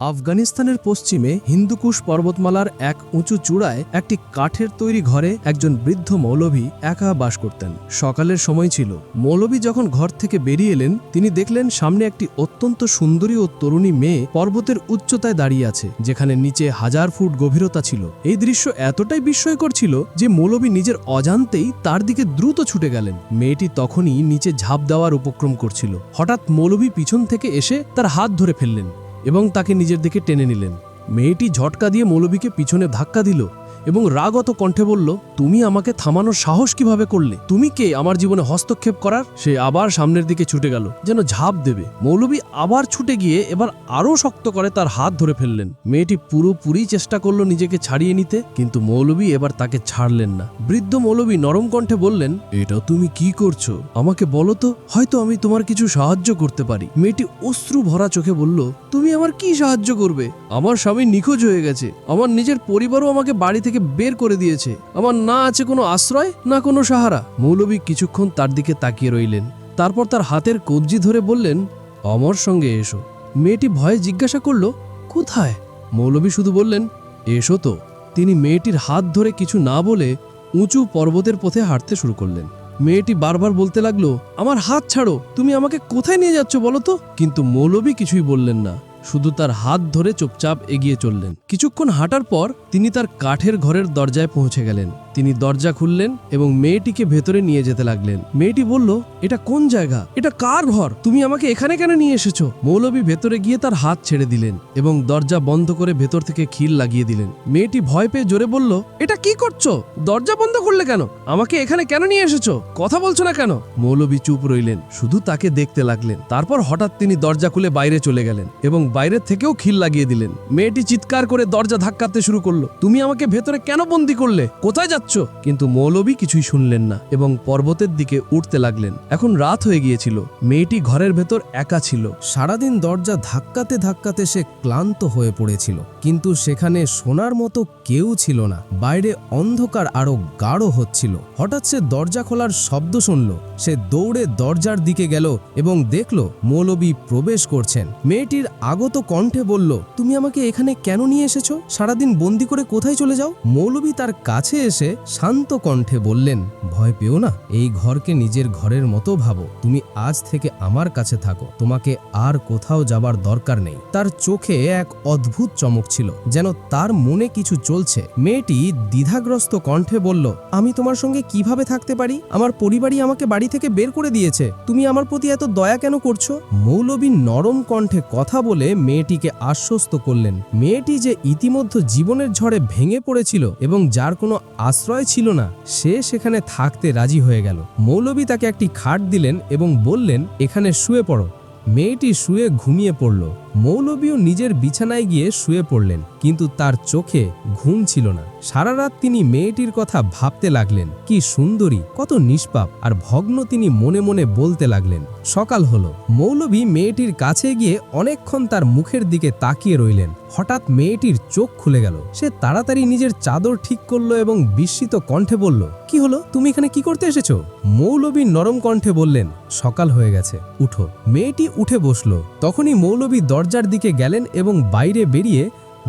আফগানিস্তানের পশ্চিমে হিন্দুকুশ পর্বতমালার এক উঁচু চূড়ায় একটি কাঠের তৈরি ঘরে একজন বৃদ্ধ মৌলভী একা বাস করতেন। সকালের সময় ছিল। মৌলভী যখন ঘর থেকে বেরিয়ে এলেন, তিনি দেখলেন সামনে একটি অত্যন্ত সুন্দরী ও তরুণী মেয়ে পর্বতের উচ্চতায় দাঁড়িয়ে আছে, যেখানে নিচে হাজার ফুট গভীরতা ছিল। এই দৃশ্য এতটাই বিস্ময়কর ছিল যে মৌলভী নিজের অজান্তেই তার দিকে দ্রুত ছুটে গেলেন। মেয়েটি তখনই নিচে ঝাঁপ দেওয়ার উপক্রম করছিল। হঠাৎ মৌলভী পিছন থেকে এসে তার হাত ধরে ফেললেন। এবং তাকে নিজের দিকে টেনে নিলেন। মেয়েটি ঝটকা দিয়ে মৌলবীকে পিছনে ধাক্কা দিল। এবং রাগত কণ্ঠে বলল, তুমি আমাকে থামানোর সাহস কীভাবে করলে? তুমি কে? আমার জীবনে হস্তক্ষেপ করার? সে আবার সামনের দিকে ছুটে গেল, যেন ঝাঁপ দেবে। মৌলবী আবার ছুটে গিয়ে এবার আরও শক্ত করে তার হাত ধরে ফেললেন। মেয়েটি পুরোপুরি চেষ্টা করল নিজেকে ছাড়িয়ে নিতে, কিন্তু মৌলবী এবার তাকে ছাড়লেন না। বৃদ্ধ মৌলবী নরম কণ্ঠে বললেন, এটা তুমি কি করছ? আমাকে বলো তো, হয়তো আমি তোমার কিছু সাহায্য করতে পারি। মেয়েটি অশ্রু ভরা চোখে বলল, তুমি আমার কি সাহায্য করবে? আমার স্বামী নিখোঁজ হয়ে গেছে। আমার নিজের পরিবারও আমাকে বাড়ি থেকে বের করে দিয়েছে। আমার না আছে কোনো আশ্রয়, না কোনো সাহারা। মৌলবী কিছুক্ষণ তার দিকে তাকিয়ে রইলেন। তারপর তার হাতের কবজি ধরে বললেন, অমর সঙ্গে এসো। মেয়েটি ভয়ে জিজ্ঞাসা করল, কোথায়? মৌলবী শুধু বললেন, এসো তো। তিনি মেয়েটির হাত ধরে কিছু না বলে উঁচু পর্বতের পথে হাঁটতে শুরু করলেন। মেয়েটি বারবার বলতে লাগল, আমার হাত ছাড়ো, তুমি আমাকে কোথায় নিয়ে যাচ্ছ বলো তো? কিন্তু মৌলবী কিছুই বললেন না। শুধু তার হাত ধরে চুপচাপ এগিয়ে চললেন। কিছুক্ষণ হাঁটার পর তিনি তার কাঠের ঘরের দরজায় পৌঁছে গেলেন। তিনি দরজা খুললেন এবং মেয়েটিকে ভেতরে নিয়ে যেতে লাগলেন। মেয়েটি বলল, এটা কোন জায়গা? এটা কার ঘর? তুমি আমাকে এখানে কেন নিয়ে এসেছ? মৌলবী ভেতরে গিয়ে তার হাত ছেড়ে দিলেন এবং দরজা বন্ধ করে ভেতর থেকে খিল লাগিয়ে দিলেন। মেয়েটি ভয় পেয়ে জোরে বলল, এটা কি করছ? দরজা বন্ধ করলে কেন? আমাকে এখানে কেন নিয়ে এসেছ? কথা বলছো না কেন? মৌলবী চুপ রইলেন, শুধু তাকে দেখতে লাগলেন। তারপর হঠাৎ তিনি দরজা খুলে বাইরে চলে গেলেন এবং বাইরের থেকেও খিল লাগিয়ে দিলেন। মেয়েটি চিৎকার করে দরজা ধাক্কাতে শুরু করল, তুমি আমাকে ভেতরে কেন বন্দি করলে? কোথায় যাচ্ছ কিন্তু মৌলবী কিছুই শুনলেন না এবং পর্বতের দিকে উঠতে লাগলেন। এখন রাত হয়ে গিয়েছিল। মেয়েটি ঘরের ভেতর একা ছিল। সারাদিন দরজা ধাক্কাতে ধাক্কাতে সে ক্লান্ত হয়ে পড়েছিল। কিন্তু সেখানে শোনার মতো কেউ ছিল না। বাইরে অন্ধকার আরও গাঢ় হচ্ছিল। হঠাৎ সে দরজা খোলার শব্দ শুনল। সে দৌড়ে দরজার দিকে গেল এবং দেখল মৌলবী প্রবেশ করছেন। মেয়েটির আগত কণ্ঠে বলল, তুমি আমাকে এখানে কেন নিয়ে এসেছ? সারাদিন বন্দি করে কোথায় চলে যাও? মৌলবী তার কাছে এসে শান্ত কণ্ঠে বললেন, ভয় পেও না, এই ঘরকে নিজের ঘরের মতো ভাবো। তুমি আজ থেকে আমার কাছে থাকো। তোমাকে আর কোথাও যাবার দরকার নেই। তার চোখে এক অদ্ভুত চমক ছিল, যেন তার মনে কিছু চলছে। মেয়েটি দ্বিধাগ্রস্ত কণ্ঠে বলল, আমি তোমার সঙ্গে কীভাবে থাকতে পারি? আমার পরিবারই আমাকে বাড়ি থেকে বের করে দিয়েছে। তুমি আমার প্রতি এত দয়া কেন করছ? মৌলবী নরম কণ্ঠে কথা বলে মেয়েটিকে আশ্বস্ত করলেন। মেয়েটি যে ইতিমধ্যে জীবনের ঝড়ে ভেঙে পড়েছিল এবং যার কোনো আশ্রয় ছিল না, সে সেখানে থাকতে রাজি হয়ে গেল। মৌলবী তাকে একটি খাট দিলেন এবং বললেন, এখানে শুয়ে পড়ো। মেয়েটি শুয়ে ঘুমিয়ে পড়ল। মৌলবীও নিজের বিছানায় গিয়ে শুয়ে পড়লেন, কিন্তু তার চোখে ঘুম ছিল না। সারা রাত তিনি মেয়েটির কথা ভাবতে লাগলেন, কি সুন্দরী, কত নিষ্পাপ। আর ভগ্ন তিনি মনে মনে বলতে লাগলেন, সকাল হলো। মৌলবী মেয়েটির কাছে গিয়ে অনেকক্ষণ তার মুখের দিকে তাকিয়ে রইলেন। হঠাৎ মেয়েটির চোখ খুলে গেল। সে তাড়াতাড়ি নিজের চাদর ঠিক করল এবং বিস্মিত কণ্ঠে বলল, কি হলো? তুমি এখানে কি করতে এসেছ? মৌলবী নরম কণ্ঠে বললেন, সকাল হয়ে গেছে, উঠো। মেয়েটি উঠে বসল। তখনই মৌলবী দরজার দিকে গেলেন এবং বাইরে বেরিয়ে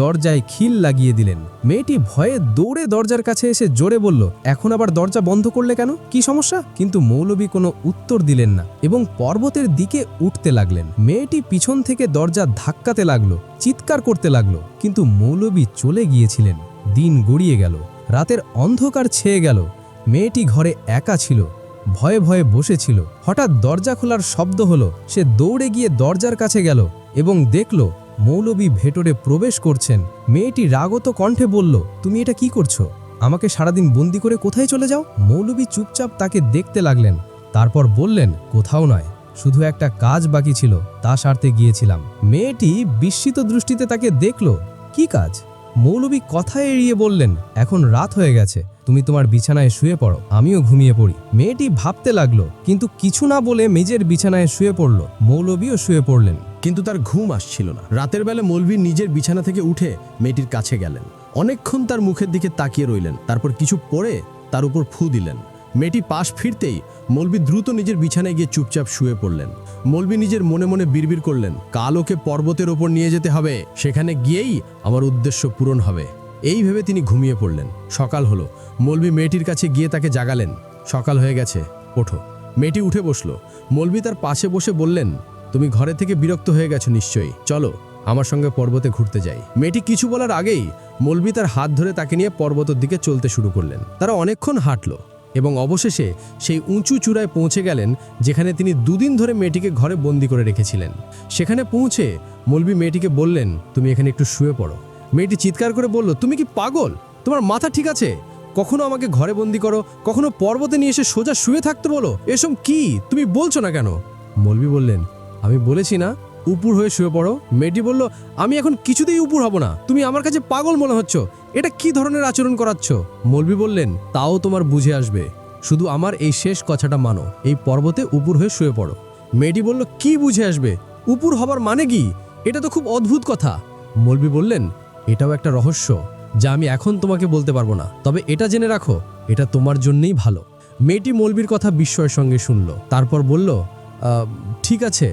দরজায় খিল লাগিয়ে দিলেন। মেয়েটি ভয়ে দৌড়ে দরজার কাছে এসে জোরে বলল, এখন আবার দরজা বন্ধ করলে কেন? কি সমস্যা? কিন্তু মৌলবী কোনো উত্তর দিলেন না এবং পর্বতের দিকে উঠতে লাগলেন। মেয়েটি পিছন থেকে দরজা ধাক্কাতে লাগল, চিৎকার করতে লাগল, কিন্তু মৌলবী চলে গিয়েছিলেন। দিন গড়িয়ে গেল, রাতের অন্ধকার ছেয়ে গেল। মেয়েটি ঘরে একা ছিল, ভয়ে ভয়ে বসেছিল হঠাৎ দরজা খোলার শব্দ হলো, সে দৌড়ে গিয়ে দরজার কাছে গেল। এবং দেখল মৌলবী ভেতরে প্রবেশ করছেন। মেয়েটি রাগত কণ্ঠে বলল, তুমি এটা কি করছ? আমাকে সারাদিন বন্দি করে কোথায় চলে যাও? মৌলবী চুপচাপ তাকে দেখতে লাগলেন। তারপর বললেন, কোথাও নয়, শুধু একটা কাজ বাকি ছিল, তা সারতে গিয়েছিলাম। মেয়েটি বিস্মিত দৃষ্টিতে তাকে দেখল, কি কাজ? মৌলবী কথা এড়িয়ে বললেন, এখন রাত হয়ে গেছে তুমি তোমার বিছানায় শুয়ে পড়ো। আমিও ঘুমিয়ে পড়ি। মেয়েটি ভাবতে লাগল, কিন্তু কিছু না বলে মেজের বিছানায় শুয়ে পড়ল। মৌলবীও শুয়ে পড়লেন। কিন্তু তার ঘুম আসছিল না। রাতের বেলা মৌলভী নিজের বিছানা থেকে উঠে মেয়েটির কাছে গেলেন। অনেকক্ষণ তার মুখের দিকে তাকিয়ে রইলেন। তারপর কিছু পরে তার উপর ফু দিলেন। মেয়েটি পাশ ফিরতেই মলবি দ্রুত নিজের বিছানায় গিয়ে চুপচাপ শুয়ে পড়লেন। মলবি নিজের মনে মনে বিড়বিড় করলেন কালোকে পর্বতের ওপর নিয়ে যেতে হবে। সেখানে গিয়েই আমার উদ্দেশ্য পূরণ হবে। এই ভেবে তিনি ঘুমিয়ে পড়লেন। সকাল হলো। মলবি মেয়েটির কাছে গিয়ে তাকে জাগালেন। সকাল হয়ে গেছে। ওঠো। মেয়েটি উঠে বসল। মলবি তার পাশে বসে বললেন, তুমি ঘরে থেকে বিরক্ত হয়ে গেছো নিশ্চয়ই। চলো, আমার সঙ্গে পর্বতে ঘুরতে যাই। মেয়েটি কিছু বলার আগেই মলবি তার হাত ধরে তাকে নিয়ে পর্বতের দিকে চলতে শুরু করলেন। তারা অনেকক্ষণ হাঁটলো এবং অবশেষে সেই উঁচু চূড়ায় পৌঁছে গেলেন, যেখানে তিনি দুদিন ধরে মেয়েটিকে ঘরে বন্দি করে রেখেছিলেন। সেখানে পৌঁছে মলবি মেয়েটিকে বললেন, তুমি এখানে একটু শুয়ে পড়ো। মেয়েটি চিৎকার করে বলল, তুমি কি পাগল? তোমার মাথা ঠিক আছে? কখনো আমাকে ঘরে বন্দি করো, কখনো পর্বতে নিয়ে এসে সোজা শুয়ে থাকতে বলো? এসব কি? তুমি বলছো না কেন? মলবি বললেন, আমি বলেছি না, উপুর হয়ে শুয়ে পড়ো। মেয়েটি বলল, আমি এখন কিছুতেই উপুর হব না। তুমি আমার কাছে পাগল মনে হচ্ছ। এটা কি ধরনের আচরণ করাচ্ছ? মলবি বললেন, তাও তোমার বুঝে আসবে। শুধু আমার এই শেষ কথাটা মানো, এই পর্বতে উপুর হয়ে শুয়ে পড়ো। মেয়েটি বলল, কি বুঝে আসবে? উপুর হবার মানে কি? এটা তো খুব অদ্ভুত কথা। মলবি বললেন এটাও একটা রহস্য যা আমি এখন তোমাকে বলতে পারব না। তবে এটা জেনে রাখো, এটা তোমার জন্যই ভালো। মেয়েটি মলবির কথা বিস্ময়ের সঙ্গে শুনল, তারপর বলল ঠিক আছে,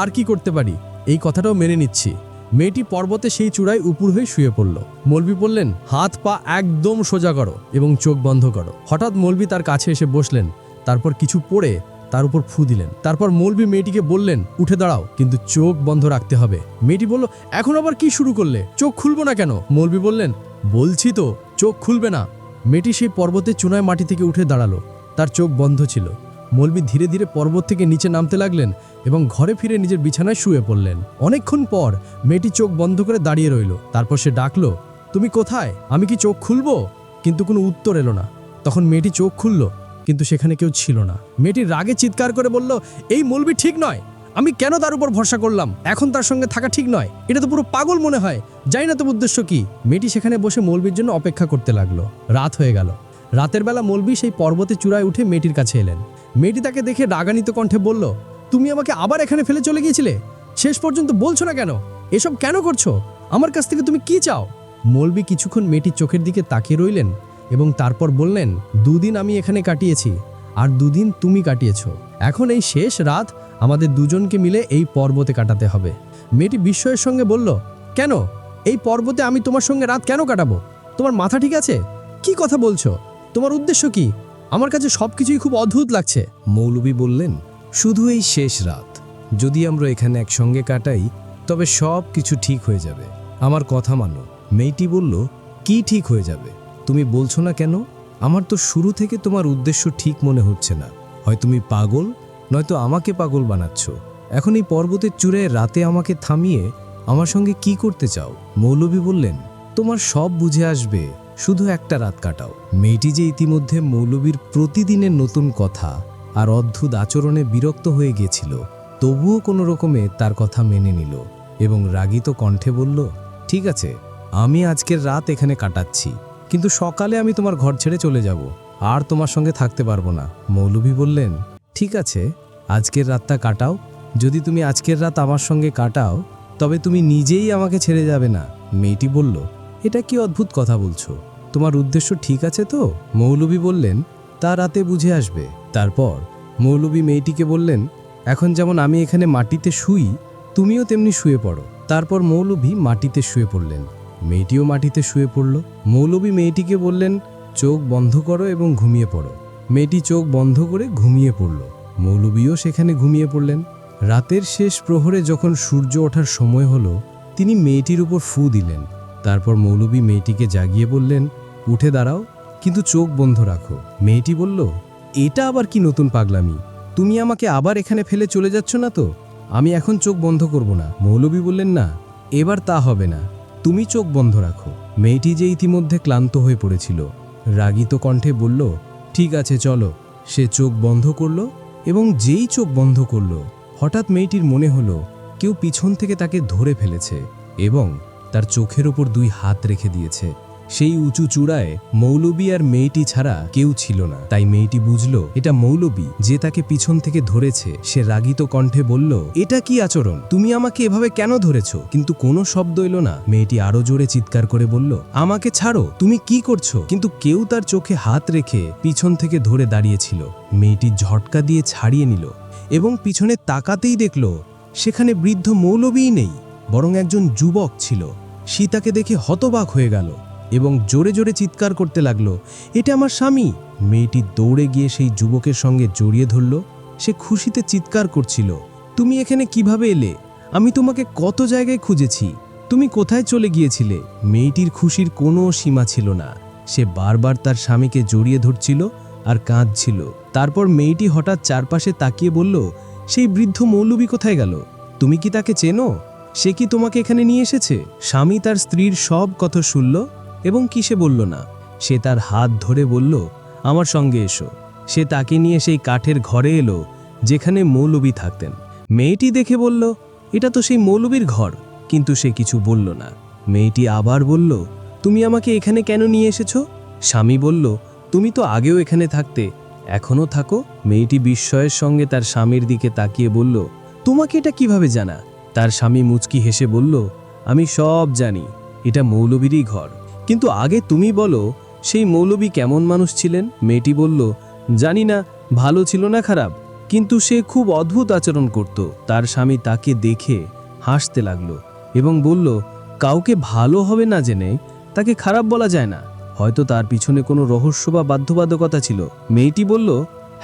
আর কি করতে পারি? এই কথাটাও মেনে নিচ্ছি। মেয়েটি পর্বতে সেই চূড়ায় উপুর হয়ে শুয়ে পড়ল। মলবি বললেন, হাত পা একদম সোজা করো এবং চোখ বন্ধ করো। হঠাৎ মলবি তার কাছে এসে বসলেন, তারপর কিছু পড়ে তার উপর ফু দিলেন। তারপর মলবি মেয়েটিকে বললেন, উঠে দাঁড়াও, কিন্তু চোখ বন্ধ রাখতে হবে। মেয়েটি বলল, এখন আবার কি শুরু করলে? চোখ খুলবো না কেন? মলবি বললেন, বলছি তো, চোখ খুলবে না। মেয়েটি সেই পর্বতের চুনায় মাটি থেকে উঠে দাঁড়াল। তার চোখ বন্ধ ছিল। মলবি ধীরে ধীরে পর্বত থেকে নিচে নামতে লাগলেন এবং ঘরে ফিরে নিজের বিছানায় শুয়ে পড়লেন। অনেকক্ষণ পর মেয়েটি চোখ বন্ধ করে দাঁড়িয়ে রইল। তারপর সে ডাকলো, তুমি কোথায়? আমি কি চোখ খুলবো? কিন্তু কোনো উত্তর এলো না। তখন মেয়েটি চোখ খুলল। কিন্তু সেখানে কেউ ছিল না। মেয়েটি রাগে চিৎকার করে বলল, এই মলবি ঠিক নয়। আমি কেন তার উপর ভরসা করলাম? এখন তার সঙ্গে থাকা ঠিক নয়। এটা তো পুরো পাগল মনে হয়। জানি না তোর উদ্দেশ্য কি? মেয়েটি সেখানে বসে মলবির জন্য অপেক্ষা করতে লাগল। রাত হয়ে গেল। রাতের বেলা মলবি সেই পর্বতে চূড়ায় উঠে মেয়েটির কাছে এলেন। মেয়েটি তাকে দেখে রাগানিত কণ্ঠে বলল, তুমি আমাকে আবার এখানে ফেলে চলে গিয়েছিলে? শেষ পর্যন্ত বলছো না কেন? এসব কেন করছ? আমার কাছ থেকে তুমি কি চাও? মৌলবি কিছুক্ষণ মেয়েটির চোখের দিকে তাকিয়ে রইলেন। এবং তারপর বললেন, দুদিন আমি এখানে কাটিয়েছি, আর দুদিন তুমি কাটিয়েছ। এখন এই শেষ রাত আমাদের দুজনকে মিলে এই পর্বতে কাটাতে হবে। মেয়েটি বিস্ময়ের সঙ্গে বলল, কেন? এই পর্বতে আমি তোমার সঙ্গে রাত কেন কাটাবো? তোমার মাথা ঠিক আছে? কি কথা বলছো? তোমার উদ্দেশ্য কি? আমার কাছে সব কিছুই খুব অদ্ভুত লাগছে। মৌলবী বললেন, শুধু এই শেষ রাত। যদি আমরা এখানে একসঙ্গে কাটাই, তবে সব কিছু ঠিক হয়ে যাবে। আমার কথা মানো। মেয়েটি বলল, কি ঠিক হয়ে যাবে? তুমি বলছো না কেন? আমার তো শুরু থেকে তোমার উদ্দেশ্য ঠিক মনে হচ্ছে না। হয় তুমি পাগল, নয়তো আমাকে পাগল বানাচ্ছ। এখন এই পর্বতের চূড়ায় রাতে আমাকে থামিয়ে আমার সঙ্গে কি করতে চাও? মৌলবী বললেন, তোমার সব বুঝে আসবে। শুধু একটা রাত কাটাও। মেয়েটি যে ইতিমধ্যে মৌলবীর প্রতিদিনের নতুন কথা আর অদ্ভুত আচরণে বিরক্ত হয়ে গিয়েছিল তবুও কোনো রকমে তার কথা মেনে নিল এবং রাগিত কণ্ঠে বলল, ঠিক আছে, আমি আজকের রাত এখানে কাটাচ্ছি। কিন্তু সকালে আমি তোমার ঘর ছেড়ে চলে যাব। আর তোমার সঙ্গে থাকতে পারব না। মৌলভী বললেন, ঠিক আছে, আজকের রাতটা কাটাও। যদি তুমি আজকের রাত আমার সঙ্গে কাটাও, তবে তুমি নিজেই আমাকে ছেড়ে যাবে না। মেয়েটি বলল, এটা কি অদ্ভুত কথা বলছো? তোমার উদ্দেশ্য ঠিক আছে তো? মৌলভী বললেন, তা রাতে বুঝে আসবে। তারপর মৌলভী মেয়েটিকে বললেন, এখন যেমন আমি এখানে মাটিতে শুই, তুমিও তেমনি শুয়ে পড়ো। তারপর মৌলভী মাটিতে শুয়ে পড়লেন। মেয়েটিও মাটিতে শুয়ে পড়ল। মৌলবী মেয়েটিকে বললেন, চোখ বন্ধ করো এবং ঘুমিয়ে পড়ো। মেয়েটি চোখ বন্ধ করে ঘুমিয়ে পড়ল। মৌলভীও সেখানে ঘুমিয়ে পড়লেন। রাতের শেষ প্রহরে যখন সূর্য ওঠার সময় হলো, তিনি মেয়েটির উপর ফু দিলেন। তারপর মৌলবী মেয়েটিকে জাগিয়ে বললেন, উঠে দাঁড়াও, কিন্তু চোখ বন্ধ রাখো। মেয়েটি বলল, এটা আবার কি নতুন পাগলামি? তুমি আমাকে আবার এখানে ফেলে চলে যাচ্ছ না তো? আমি এখন চোখ বন্ধ করব না। মৌলভী বললেন, না, এবার তা হবে না। তুমি চোখ বন্ধ রাখো। মেয়েটি যে ইতিমধ্যে ক্লান্ত হয়ে পড়েছিল, রাগিত কণ্ঠে বলল, ঠিক আছে, চলো। সে চোখ বন্ধ করল এবং যেই চোখ বন্ধ করল, হঠাৎ মেয়েটির মনে হলো, কেউ পিছন থেকে তাকে ধরে ফেলেছে এবং তার চোখের ওপর দুই হাত রেখে দিয়েছে। সেই উঁচু চূড়ায় মৌলবী আর মেয়েটি ছাড়া কেউ ছিল না। তাই মেয়েটি বুঝল, এটা মৌলবী, যে তাকে পিছন থেকে ধরেছে, সে রাগিত কণ্ঠে বলল, এটা কি আচরণ? তুমি আমাকে এভাবে কেন ধরেছ? কিন্তু কোনো শব্দ এলো না। মেয়েটি আরও জোরে চিৎকার করে বলল, আমাকে ছাড়ো, তুমি কি করছ? কিন্তু কেউ তার চোখে হাত রেখে পিছন থেকে ধরে দাঁড়িয়েছিল। মেয়েটি ঝটকা দিয়ে ছাড়িয়ে নিল এবং পিছনে তাকাতেই দেখল, সেখানে বৃদ্ধ মৌলবীই নেই, বরং একজন যুবক ছিল। সীতাকে দেখে হতবাক হয়ে গেল। এবং জোরে জোরে চিৎকার করতে লাগল, এটা আমার স্বামী। মেয়েটি দৌড়ে গিয়ে সেই যুবকের সঙ্গে জড়িয়ে ধরল। সে খুশিতে চিৎকার করছিল, তুমি এখানে কীভাবে এলে? আমি তোমাকে কত জায়গায় খুঁজেছি। তুমি কোথায় চলে গিয়েছিলে? মেয়েটির খুশির কোনো সীমা ছিল না। সে বারবার তার স্বামীকে জড়িয়ে ধরছিল আর কাঁদছিল। তারপর মেয়েটি হঠাৎ চারপাশে তাকিয়ে বলল, সেই বৃদ্ধ মৌলবী কোথায় গেল? তুমি কি তাকে চেনো? সে কি তোমাকে এখানে নিয়ে এসেছে? স্বামী তার স্ত্রীর সব কথা শুনল এবং কি সে বলল না? সে তার হাত ধরে বলল, আমার সঙ্গে এসো। সে তাকে নিয়ে সেই কাঠের ঘরে এলো, যেখানে মৌলবী থাকতেন। মেয়েটি দেখে বলল, এটা তো সেই মৌলবীর ঘর। কিন্তু সে কিছু বলল না। মেয়েটি আবার বলল, তুমি আমাকে এখানে কেন নিয়ে এসেছ? স্বামী বলল, তুমি তো আগেও এখানে থাকতে, এখনও থাকো। মেয়েটি বিস্ময়ের সঙ্গে তার স্বামীর দিকে তাকিয়ে বলল, তোমাকে এটা কীভাবে জানা? তার স্বামী মুচকি হেসে বলল, আমি সব জানি, এটা মৌলবীরই ঘর। কিন্তু আগে তুমি বলো, সেই মৌলবী কেমন মানুষ ছিলেন? মেয়েটি বলল, জানি না, ভালো ছিল না খারাপ, কিন্তু সে খুব অদ্ভুত আচরণ করত। তার স্বামী তাকে দেখে হাসতে লাগল এবং বলল, কাউকে ভালো হবে না জেনে তাকে খারাপ বলা যায় না। হয়তো তার পিছনে কোনো রহস্য বা বাধ্যবাধকতা ছিল। মেয়েটি বলল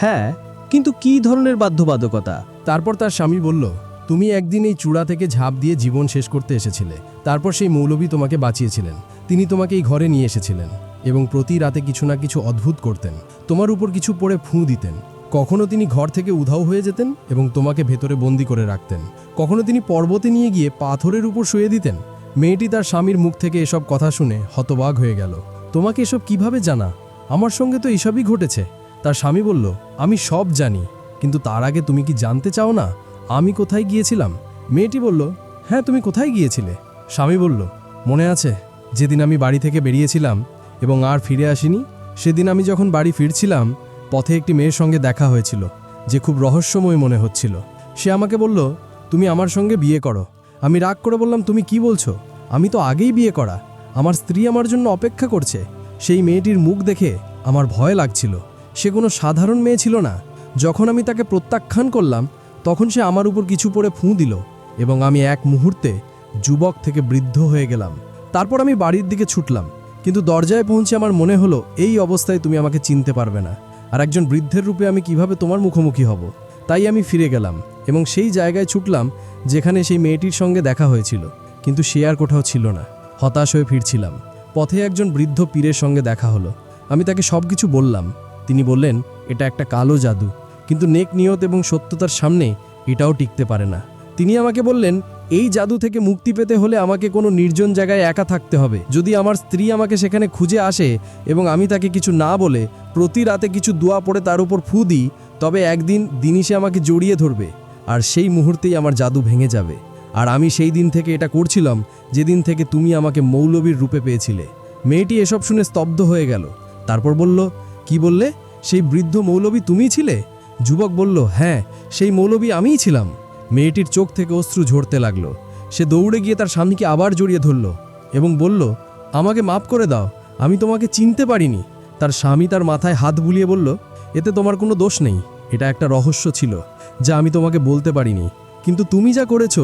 হ্যাঁ কিন্তু কি ধরনের বাধ্যবাধকতা? তারপর তার স্বামী বলল, তুমি একদিন এই চূড়া থেকে ঝাঁপ দিয়ে জীবন শেষ করতে এসেছিলে। তারপর সেই মৌলবী তোমাকে বাঁচিয়েছিলেন। তিনি তোমাকে এই ঘরে নিয়ে এসেছিলেন এবং প্রতি রাতে কিছু না কিছু অদ্ভুত করতেন। তোমার উপর কিছু পড়ে ফুঁ দিতেন। কখনো তিনি ঘর থেকে উধাও হয়ে যেতেন এবং তোমাকে ভেতরে বন্দি করে রাখতেন। কখনো তিনি পর্বতে নিয়ে গিয়ে পাথরের উপর শুয়ে দিতেন। মেয়েটি তার স্বামীর মুখ থেকে এসব কথা শুনে হতবাক হয়ে গেল। তোমাকে এসব কীভাবে জানা? আমার সঙ্গে তো এসবই ঘটেছে। তার স্বামী বলল, আমি সব জানি, কিন্তু তার আগে তুমি কি জানতে চাও না? আমি কোথায় গিয়েছিলাম? মেয়েটি বলল হ্যাঁ তুমি কোথায় গিয়েছিলে? স্বামী বলল, মনে আছে যেদিন আমি বাড়ি থেকে বেরিয়েছিলাম এবং আর ফিরে আসিনি, সেদিন আমি যখন বাড়ি ফিরছিলাম, পথে একটি মেয়ের সঙ্গে দেখা হয়েছিল, যে খুব রহস্যময় মনে হচ্ছিল। সে আমাকে বলল, তুমি আমার সঙ্গে বিয়ে করো। আমি রাগ করে বললাম, তুমি কি বলছো? আমি তো আগেই বিয়ে করা। আমার স্ত্রী আমার জন্য অপেক্ষা করছে। সেই মেয়েটির মুখ দেখে আমার ভয় লাগছিল। সে কোনো সাধারণ মেয়ে ছিল না। যখন আমি তাকে প্রত্যাখ্যান করলাম, তখন সে আমার উপর কিছু পরে ফুঁ দিল এবং আমি এক মুহূর্তে যুবক থেকে বৃদ্ধ হয়ে গেলাম। তারপর আমি বাড়ির দিকে ছুটলাম। কিন্তু দরজায় পৌঁছে আমার মনে হলো, এই অবস্থায় তুমি আমাকে চিনতে পারবে না। আর একজন বৃদ্ধের রূপে আমি কীভাবে তোমার মুখোমুখি হব? তাই আমি ফিরে গেলাম এবং সেই জায়গায় ছুটলাম যেখানে সেই মেয়েটির সঙ্গে দেখা হয়েছিল। কিন্তু সে আর কোথাও ছিল না। হতাশ হয়ে ফিরছিলাম। পথে একজন বৃদ্ধ পীরের সঙ্গে দেখা হলো। আমি তাকে সব কিছু বললাম। তিনি বললেন, এটা একটা কালো জাদু। কিন্তু নেক নিয়ত এবং সত্যতার সামনে এটাও টিকতে পারে না। তিনি আমাকে বললেন, এই জাদু থেকে মুক্তি পেতে হলে আমাকে কোনো নির্জন জায়গায় একা থাকতে হবে। যদি আমার স্ত্রী আমাকে সেখানে খুঁজে আসে এবং আমি তাকে কিছু না বলে প্রতি রাতে কিছু দোয়া পড়ে তার উপর ফু দিই, তবে একদিন দিনই সে আমাকে জড়িয়ে ধরবে আর সেই মুহূর্তেই আমার জাদু ভেঙে যাবে। আর আমি সেই দিন থেকে এটা করছিলাম, যেদিন থেকে তুমি আমাকে মৌলবীর রূপে পেয়েছিলে। মেয়েটি এসব শুনে স্তব্ধ হয়ে গেল। তারপর বলল, কি বললে? সেই বৃদ্ধ মৌলবী তুমিই ছিলে? যুবক বলল হ্যাঁ সেই মৌলবী আমিই ছিলাম। মেয়েটির চোখ থেকে অশ্রু ঝরতে লাগল। সে দৌড়ে গিয়ে তার স্বামীকে আবার জড়িয়ে ধরল এবং বলল, আমাকে মাফ করে দাও, আমি তোমাকে চিনতে পারিনি। তার স্বামী তার মাথায় হাত বুলিয়ে বলল, এতে তোমার কোনো দোষ নেই, এটা একটা রহস্য ছিল, যা আমি তোমাকে বলতে পারিনি। কিন্তু তুমি যা করেছ,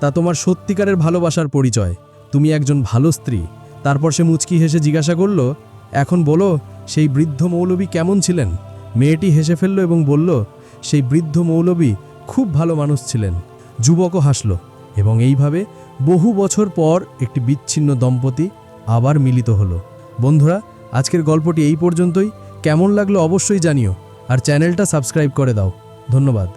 তা তোমার সত্যিকারের ভালোবাসার পরিচয়। তুমি একজন ভালো স্ত্রী। তারপর সে মুচকি হেসে জিজ্ঞাসা করল, এখন বলো, সেই বৃদ্ধ মৌলবী কেমন ছিলেন? মেয়েটি হেসে ফেলল এবং বলল, সেই বৃদ্ধ মৌলবী খুব ভালো মানুষ ছিলেন। যুবকও হাসল এবং এইভাবে বহু বছর পর একটি বিচ্ছিন্ন দম্পতি আবার মিলিত হল। বন্ধুরা, আজকের গল্পটি এই পর্যন্তই। কেমন লাগল অবশ্যই জানিও আর চ্যানেলটা সাবস্ক্রাইব করে দাও। ধন্যবাদ।